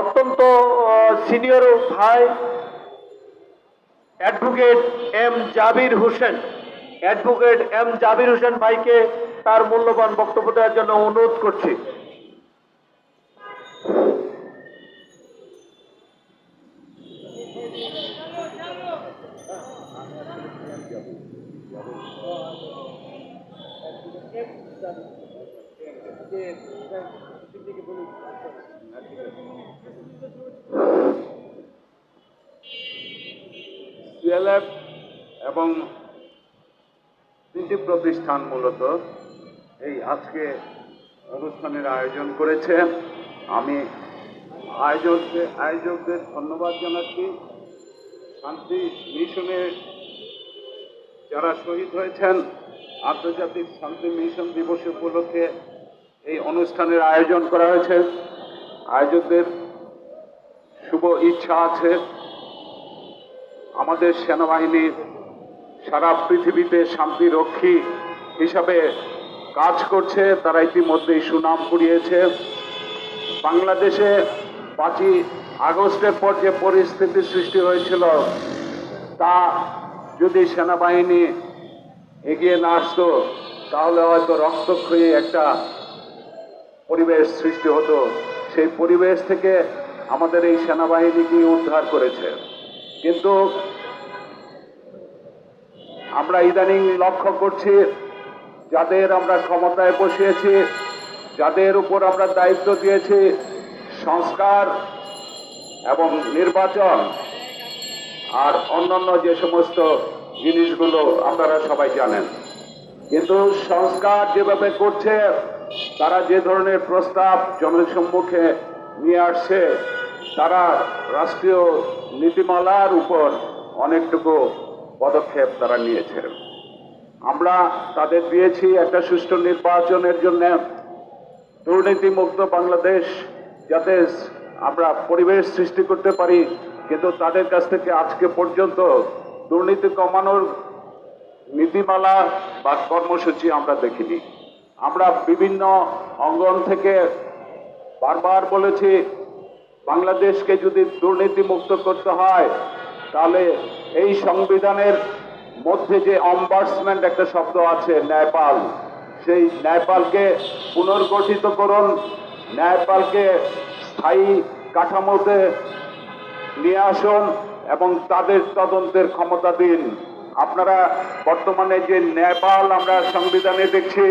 অত্যন্ত সিনিয়র ভাই advocate M Jabir Hossain. Advocate M Jabir Hossain ভাইকে তার মূল্যবান বক্তব্য দেওয়ার জন্য অনুরোধ করছি। সিএলএফ এবং তিনটি প্রতিষ্ঠান মূলত এই আজকে অনুষ্ঠানের আয়োজন করেছে। আমি আয়োজকদের আয়োজকদের ধন্যবাদ জানাচ্ছি। শান্তি মিশনে যারা শহীদ হয়েছেন, আন্তর্জাতিক শান্তি মিশন দিবস উপলক্ষে এই অনুষ্ঠানের আয়োজন করা হয়েছে। আয়োজকদের শুভ ইচ্ছা আছে। আমাদের সেনাবাহিনী সারা পৃথিবীতে শান্তি রক্ষী হিসাবে কাজ করছে। তারা ইতিমধ্যেই সুনাম কুড়িয়েছে। বাংলাদেশে পাঁচই আগস্টের পর যে পরিস্থিতি সৃষ্টি হয়েছিল, তা যদি সেনাবাহিনী এগিয়ে না আসতো, তাহলে হয়তো রক্তক্ষয়ী একটা পরিবেশ সৃষ্টি হতো। সেই পরিবেশ থেকে আমাদের এই সেনাবাহিনীকে উদ্ধার করেছে। কিন্তু আমরা ইদানিং লক্ষ্য করছি যাদের আমরা ক্ষমতায় বসিয়েছি, যাদের উপর আমরা দায়িত্ব দিয়েছি, সংস্কার এবং নির্বাচন আর অন্যান্য যে সমস্ত জিনিসগুলো আপনারা সবাই জানেন। কিন্তু সংস্কার যেভাবে করছে, তারা যে ধরনের প্রস্তাব জনসম্মুখে নিয়ে আসছে তারা রাষ্ট্রীয় নীতিমালার উপর অনেকটুকু পদক্ষেপ তারা নিয়েছে আমরা তাদের দিয়েছি একটা সুষ্ঠু নির্বাচনের জন্য। দুর্নীতিমুক্ত বাংলাদেশ যাতে আমরা পরিবেশ সৃষ্টি করতে পারি, কিন্তু তাদের কাছ থেকে আজকে পর্যন্ত দুর্নীতি কমানোর নীতিমালা বা কর্মসূচি আমরা দেখিনি। আমরা বিভিন্ন অঙ্গন থেকে বারবার বলেছি বাংলাদেশকে যদি দুর্নীতিমুক্ত করতে হয়, তাহলে এই সংবিধানের মধ্যে যে অম্বার্সমেন্ট একটা শব্দ আছে ন্যায়পাল সেই ন্যায়পালকে পুনর্গঠিত করুন ন্যায়পালকে স্থায়ী কাঠামোতে নিয়ে আসুন এবং তাদের তদন্তের ক্ষমতা দিন। আপনারা বর্তমানে যে ন্যায়পাল আমরা সংবিধানে দেখছি